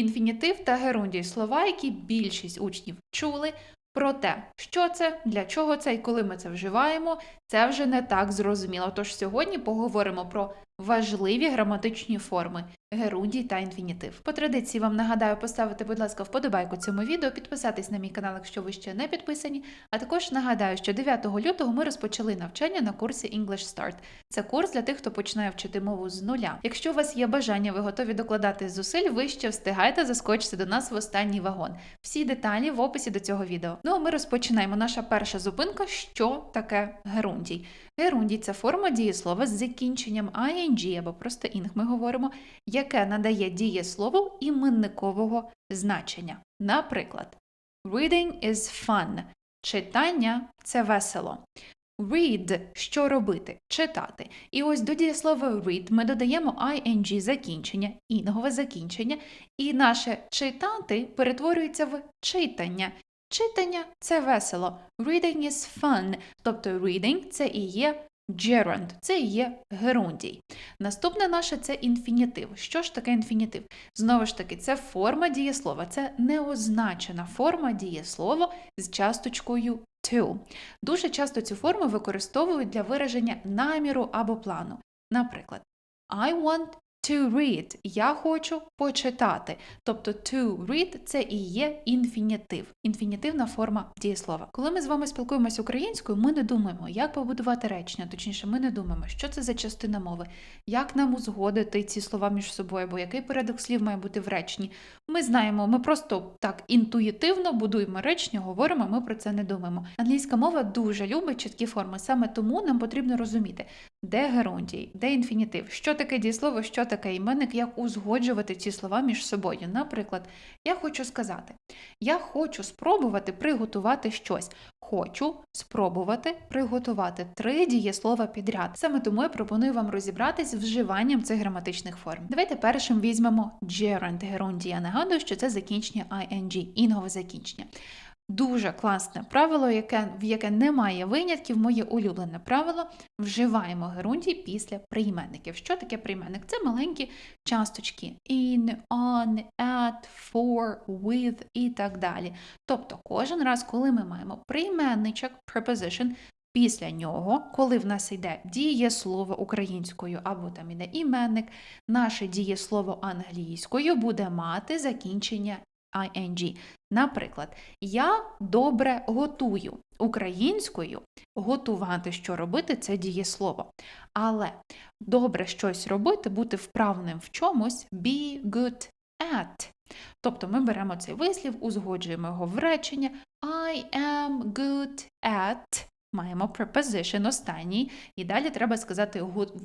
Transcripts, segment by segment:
Інфінітив та герундій слова, які більшість учнів чули. Проте, що це, для чого це і коли ми це вживаємо, це вже не так зрозуміло. Тож сьогодні поговоримо про важливі граматичні форми герундій та інфінітив. По традиції вам нагадаю поставити, будь ласка, вподобайку цьому відео, підписатись на мій канал, якщо ви ще не підписані. А також нагадаю, що 9 лютого ми розпочали навчання на курсі English Start. Це курс для тих, хто починає вчити мову з нуля. Якщо у вас є бажання, ви готові докладати зусиль, ви ще встигаєте заскочити до нас в останній вагон. Всі деталі в описі до цього відео. Ну а ми розпочинаємо. Наша перша зупинка, що таке герундій. Герундій це форма дієслова з закінченням ing або просто ing ми говоримо, яке надає дієслову іменникового значення. Наприклад, reading is fun. Читання це весело. Read – що робити, читати. І ось до дієслова read ми додаємо ing закінчення, інгове закінчення, і наше читати перетворюється в читання. Читання це весело. Reading is fun. Тобто reading це і є gerund, це є герундій. Наступне наше це інфінітив. Що ж таке інфінітив? Знову ж таки, це форма дієслова, це неозначена форма дієслова з часточкою to. Дуже часто цю форму використовують для вираження наміру або плану. Наприклад, I want to read. Я хочу почитати. Тобто to read це і є інфінітив, інфінітивна форма дієслова. Коли ми з вами спілкуємося українською, ми не думаємо, як побудувати речення, точніше, ми не думаємо, що це за частина мови, як нам узгодити ці слова між собою, або який порядок слів має бути в реченні. Ми знаємо, ми просто так інтуїтивно будуємо речення, говоримо, ми про це не думаємо. Англійська мова дуже любить чіткі форми, саме тому нам потрібно розуміти, де герундій, де інфінітив, що таке дієслово, що таке іменник, як узгоджувати ці слова між собою. Наприклад, я хочу сказати, я хочу спробувати приготувати щось. Хочу спробувати приготувати три дієслова підряд. Саме тому я пропоную вам розібратись з вживанням цих граматичних форм. Давайте першим візьмемо gerund, герундій. Я нагадую, що це закінчення ing, інгове закінчення. Дуже класне правило, яке, в яке немає винятків, моє улюблене правило. Вживаємо герундій після прийменників. Що таке прийменник? Це маленькі часточки in, on, at, for, with і так далі. Тобто, кожен раз, коли ми маємо прийменничок, preposition, після нього, коли в нас йде дієслово українською або там іде іменник, наше дієслово англійською буде мати закінчення ing. Наприклад, я добре готую. Українською готувати, що робити, це дієслово. Але добре щось робити, бути вправним в чомусь be good at. Тобто ми беремо цей вислів, узгоджуємо його в речення I am good at. Маємо preposition останній, і далі треба сказати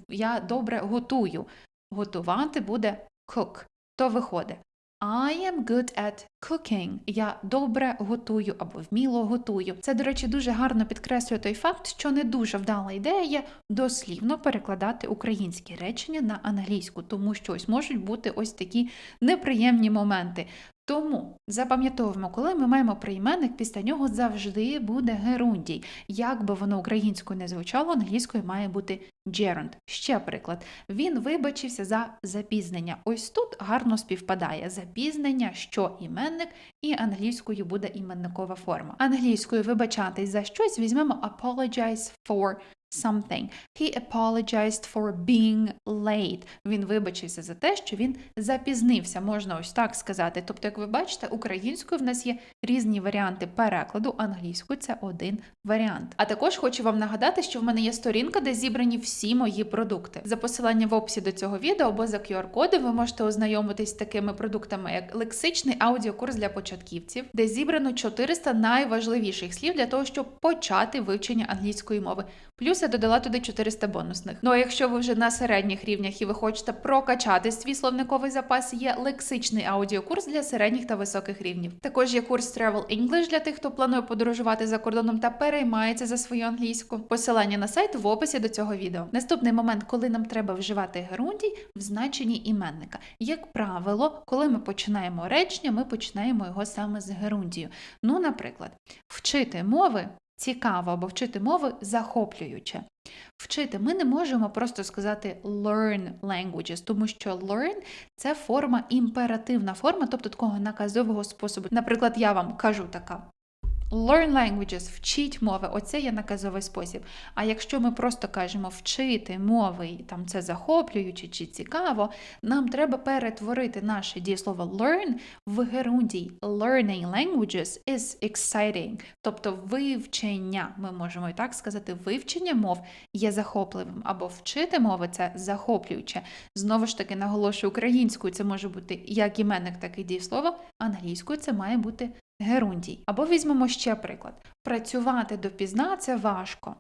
я добре готую. Готувати буде cook. То виходить I am good at cooking. Я добре готую або вміло готую. Це, до речі, дуже гарно підкреслює той факт, що не дуже вдала ідея дослівно перекладати українські речення на англійську, тому що ось можуть бути ось такі неприємні моменти. Тому запам'ятовуємо, коли ми маємо прийменник, після нього завжди буде герундій. Як би воно українською не звучало, англійською має бути gerund. Ще приклад. Він вибачився за запізнення. Ось тут гарно співпадає запізнення, що іменник, і англійською буде іменникова форма. Англійською вибачатись за щось візьмемо apologize for something. He apologized for being late. Він вибачився за те, що він запізнився, можна ось так сказати. Тобто, як ви бачите, українською в нас є різні варіанти перекладу, англійською це один варіант. А також хочу вам нагадати, що в мене є сторінка, де зібрані всі мої продукти. За посиланням в описі до цього відео або за QR-кодом ви можете ознайомитись з такими продуктами, як лексичний аудіокурс для початківців, де зібрано 400 найважливіших слів для того, щоб почати вивчення англійської мови. Плюс я додала туди 400 бонусних. Ну а якщо ви вже на середніх рівнях і ви хочете прокачати свій словниковий запас, є лексичний аудіокурс для середніх та високих рівнів. Також є курс Travel English для тих, хто планує подорожувати за кордоном та переймається за свою англійську. Посилання на сайт в описі до цього відео. Наступний момент, коли нам треба вживати герундій в значенні іменника. Як правило, коли ми починаємо речення, ми починаємо його саме з герундію. Ну, наприклад, вчити мови цікаво або вчити мови захоплююче. Вчити ми не можемо просто сказати learn languages, тому що learn це форма імперативна форма, тобто такого наказового способу. Наприклад, я вам кажу така. Learn languages, вчіть мови, оце є наказовий спосіб. А якщо ми просто кажемо вчити мови, і там це захоплююче чи цікаво, нам треба перетворити наше дієслово learn в герундій. Learning languages is exciting, тобто вивчення, ми можемо і так сказати, вивчення мов є захопливим, або вчити мови це захоплююче. Знову ж таки, наголошую українською, це може бути як іменник, так і дієслово, англійською це має бути герундій. Або візьмемо ще приклад: працювати допізна це важко.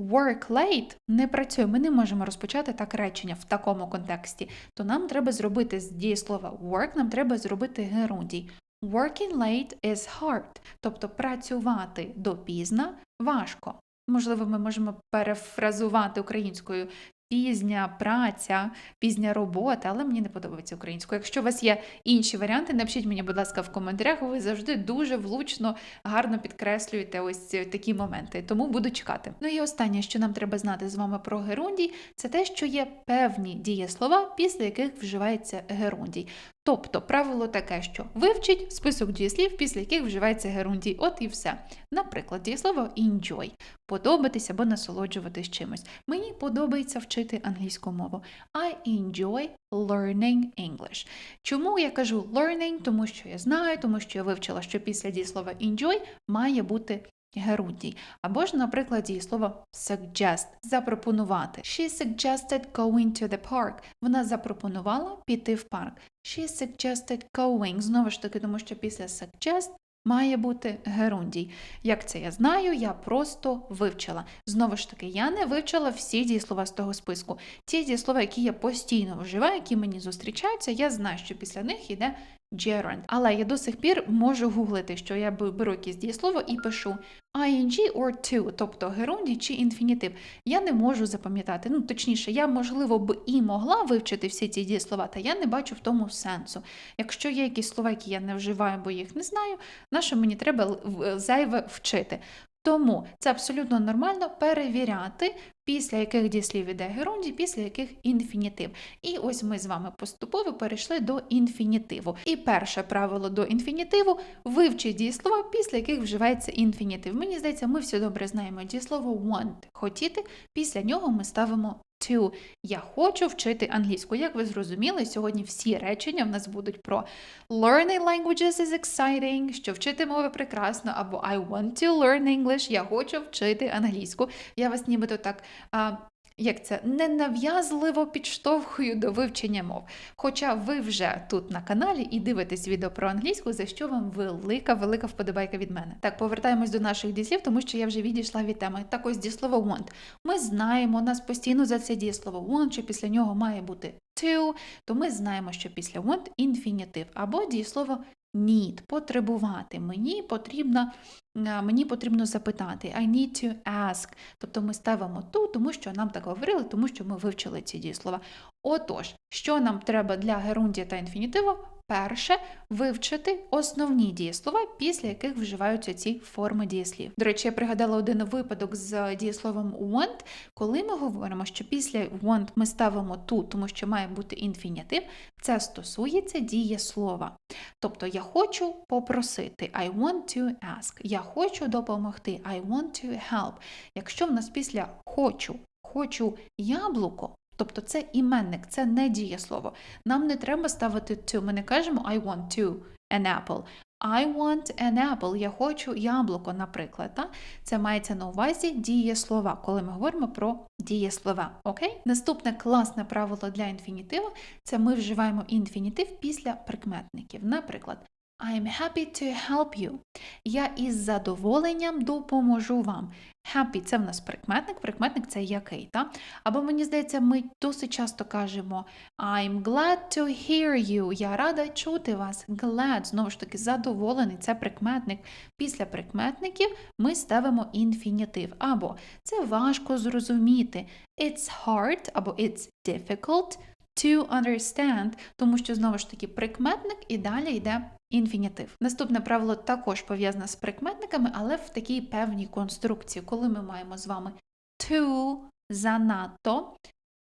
Work late не працює. Ми не можемо розпочати так речення в такому контексті. То нам треба зробити з дієслова work, нам треба зробити герундій. Working late is hard, тобто працювати допізна важко. Можливо, ми можемо перефразувати українською пізня праця, пізня робота, але мені не подобається українською. Якщо у вас є інші варіанти, напишіть мені, будь ласка, в коментарях. Ви завжди дуже влучно, гарно підкреслюєте ось такі моменти. Тому буду чекати. Ну і останнє, що нам треба знати з вами про герундій, це те, що є певні дієслова, після яких вживається герундій. Тобто правило таке, що вивчіть список дієслів, після яких вживається герундій. От і все. Наприклад, дієслово enjoy подобатись або насолоджуватись чимось. Мені подобається вчити англійську мову. I enjoy learning English. Чому я кажу learning? Тому що я знаю, тому що я вивчила, що після дієслова enjoy має бути герундій. Або ж, наприклад, дієслово suggest запропонувати. She suggested going to the park. Вона запропонувала піти в парк. She suggested going. Знову ж таки, тому що після suggest має бути герундій. Як це я знаю, я просто вивчила. Знову ж таки, я не вивчила всі дієслова з того списку. Ті дієслова, які я постійно вживаю, які мені зустрічаються, я знаю, що після них йде gerund. Але я до сих пір можу гуглити, що я беру якесь дієслово і пишу ing or to, тобто герундій чи інфінітив. Я не можу запам'ятати. Ну, точніше, я, можливо, б і могла вивчити всі ці дієслова, та я не бачу в тому сенсу. Якщо є якісь слова, які я не вживаю, бо їх не знаю, на що мені треба зайве вчити. Тому це абсолютно нормально перевіряти, після яких дієслів іде герундій, після яких інфінітив. І ось ми з вами поступово перейшли до інфінітиву. І перше правило до інфінітиву вивчіть дієслова, після яких вживається інфінітив. Мені здається, ми всі добре знаємо дієслово want хотіти, після нього ми ставимо to. Я хочу вчити англійську. Як ви зрозуміли, сьогодні всі речення в нас будуть про learning languages is exciting, що вчити мови прекрасно, або I want to learn English, я хочу вчити англійську. Я вас нібито так. А, як це ненав'язливо підштовхую до вивчення мов. Хоча ви вже тут на каналі і дивитесь відео про англійську, за що вам велика, велика вподобайка від мене. Так, повертаємось до наших дієслів, тому що я вже відійшла від теми. Так ось дієслово want. Ми знаємо, нас постійно за це дієслово want, що після нього має бути to, то ми знаємо, що після want інфінітив або дієслово need потребувати. Мені потрібно, мені потрібно запитати. I need to ask. Тобто ми ставимо ту, тому що нам так говорили, тому що ми вивчили ці дієслова. Отож, що нам треба для герундія та інфінітиву? Перше вивчити основні дієслова, після яких вживаються ці форми дієслів. До речі, я пригадала один випадок з дієсловом want, коли ми говоримо, що після want ми ставимо ту, тому що має бути інфінітив, це стосується дієслова. Тобто я хочу попросити I want to ask. Я хочу допомогти. I want to help. Якщо в нас після хочу, хочу яблуко, тобто це іменник, це не дієслово. Нам не треба ставити to. Ми не кажемо I want to an apple. I want an apple. Я хочу яблуко, наприклад. Та? Це мається на увазі дієслова, коли ми говоримо про дієслова. Окей? Наступне класне правило для інфінітиву це ми вживаємо інфінітив після прикметників. Наприклад, I'm happy to help you. Я із задоволенням допоможу вам. Happy – це в нас прикметник, прикметник це який, та? Або мені здається, ми досить часто кажемо I'm glad to hear you. Я рада чути вас. Glad, знову ж таки, задоволений, це прикметник. Після прикметників ми ставимо інфінітив. Або це важко зрозуміти. It's hard або it's difficult to understand, тому що знову ж таки прикметник і далі йде інфінітив. Наступне правило також пов'язане з прикметниками, але в такій певній конструкції, коли ми маємо з вами to занадто,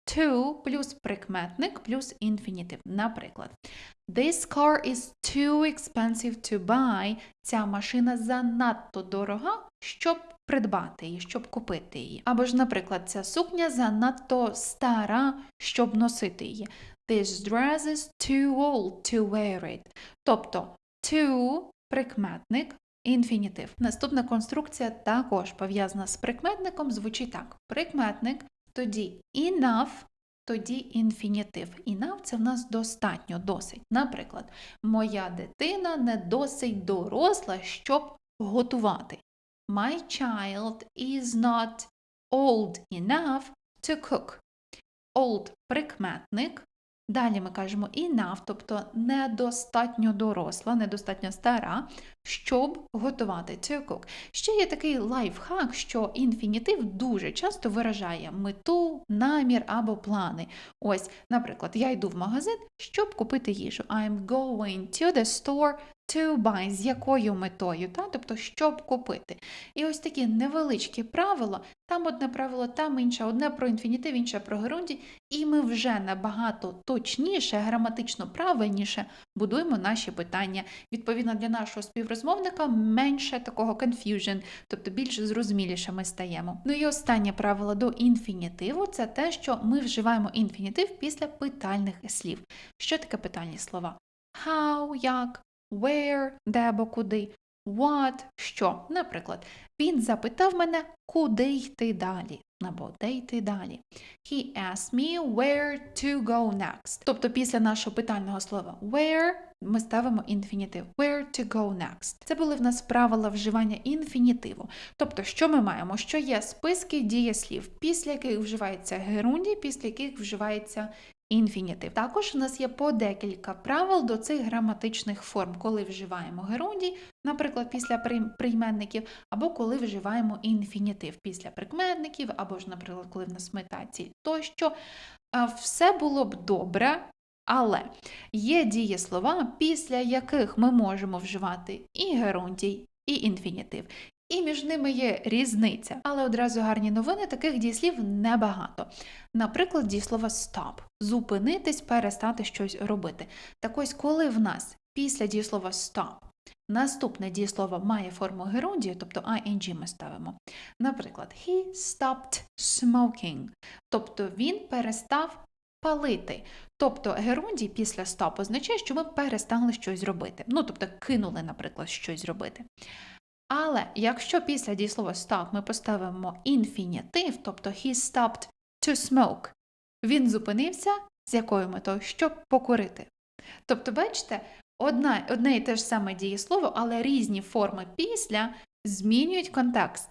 too плюс прикметник плюс інфінітив. Наприклад, This car is too expensive to buy. Ця машина занадто дорога, щоб придбати її, щоб купити її. Або ж, наприклад, ця сукня занадто стара, щоб носити її. This dress is too old to wear it. Тобто too прикметник, інфінітив. Наступна конструкція також пов'язана з прикметником, звучить так: прикметник, тоді enough, тоді інфінітив. Enough – це в нас достатньо, досить. Наприклад, моя дитина не досить доросла, щоб готувати. My child is not old enough to cook. Old – прикметник. Далі ми кажемо enough, тобто недостатньо доросла, недостатньо стара, щоб готувати to cook. Ще є такий лайфхак, що інфінітив дуже часто виражає мету, намір або плани. Ось, наприклад, я йду в магазин, щоб купити їжу. I'm going to the store to buy. З якою метою? Та? Тобто, щоб купити. І ось такі невеличкі правила, там одне правило, там інше, одне про інфінітив, інше про герунді, і ми вже набагато точніше, граматично правильніше будуємо наші питання. Відповідно, для нашого співрозмовника менше такого confusion, тобто більш зрозуміліше ми стаємо. Ну і останнє правило до інфінітиву це те, що ми вживаємо інфінітив після питальних слів. Що таке питальні слова? How, як, where, де або куди, what, що. Наприклад, він запитав мене, куди йти далі. Або де йти далі. He asked me where to go next. Тобто після нашого питального слова where ми ставимо інфінітив. Where to go next. Це були в нас правила вживання інфінітиву. Тобто, що ми маємо? Що є списки дієслів, після яких вживається герунді, після яких вживається інфінітив. Також у нас є по декілька правил до цих граматичних форм, коли вживаємо герунді, наприклад, після прийменників, або коли вживаємо інфінітив після прикметників, або ж, наприклад, коли в нас мета ціль тощо. Все було б добре. Але є дієслова, після яких ми можемо вживати і герундій, і інфінітив. І між ними є різниця. Але одразу гарні новини, таких дієслів небагато. Наприклад, дієслово stop зупинитись, перестати щось робити. Так ось, коли в нас після дієслова stop наступне дієслово має форму герундії, тобто ing ми ставимо. Наприклад, he stopped smoking, тобто він перестав палити. Тобто герундій після stop означає, що ми перестали щось робити. Ну, тобто кинули, наприклад, щось зробити. Але якщо після дієслова stop ми поставимо інфінітив, тобто he stopped to smoke, він зупинився з якою метою? Щоб покурити. Тобто, бачите, одна, одне і те ж саме дієслово, але різні форми після змінюють контекст.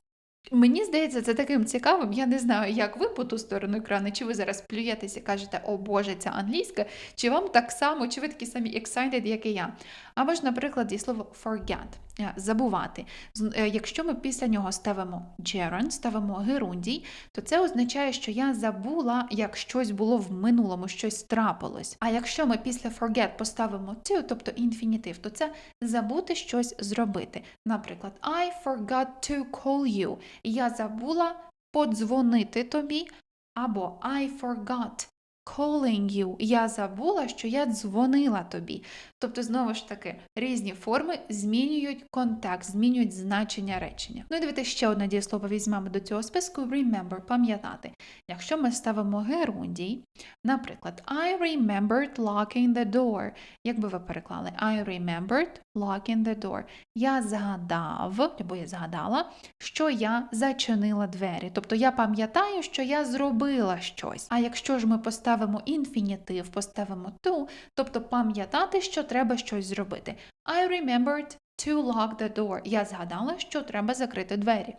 Мені здається, це таким цікавим. Я не знаю, як ви по ту сторону екрану, чи ви зараз плюєтеся і кажете, о Боже, ця англійська, чи вам так само, чи ви такі самі excited, як і я. Або ж, наприклад, дієслово forget забувати. Е, Якщо ми після нього ставимо gerund, ставимо герундій, то це означає, що я забула, як щось було в минулому, щось трапилось. А якщо ми після forget поставимо to, тобто інфінітив, то це забути щось зробити. Наприклад, I forgot to call you. Я забула подзвонити тобі, або I forgot calling you. Я забула, що я дзвонила тобі. Тобто, знову ж таки, різні форми змінюють контекст, змінюють значення речення. Ну і дивіться, ще одне дієслово візьмемо до цього списку remember, пам'ятати. Якщо ми ставимо герундій, наприклад, I remembered locking the door. Як би ви переклали? I remembered locking the door. Я згадав, або я згадала, що я зачинила двері. Тобто я пам'ятаю, що я зробила щось. А якщо ж ми поставимо інфінітив, поставимо to, тобто пам'ятати, що треба щось зробити. I remembered to lock the door. Я згадала, що треба закрити двері.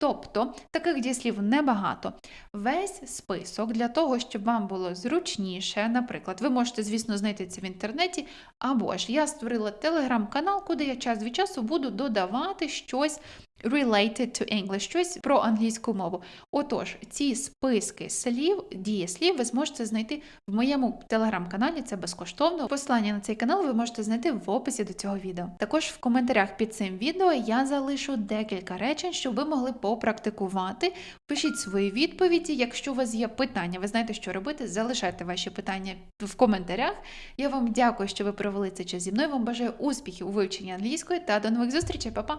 Тобто таких дієслів небагато. Весь список для того, щоб вам було зручніше, наприклад, ви можете, звісно, знайти це в інтернеті, або ж я створила телеграм-канал, куди я час від часу буду додавати щось related to English, щось про англійську мову. Отож, ці списки слів, дієслів ви зможете знайти в моєму телеграм-каналі, це безкоштовно. Посилання на цей канал ви можете знайти в описі до цього відео. Також в коментарях під цим відео я залишу декілька речень, щоб ви могли попрактикувати. Пишіть свої відповіді. Якщо у вас є питання, ви знаєте, що робити, залишайте ваші питання в коментарях. Я вам дякую, що ви провели цей час зі мною. Вам бажаю успіхів у вивченні англійської та до нових зустрічей, Па-па!